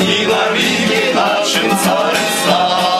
і навіки нашим царем став.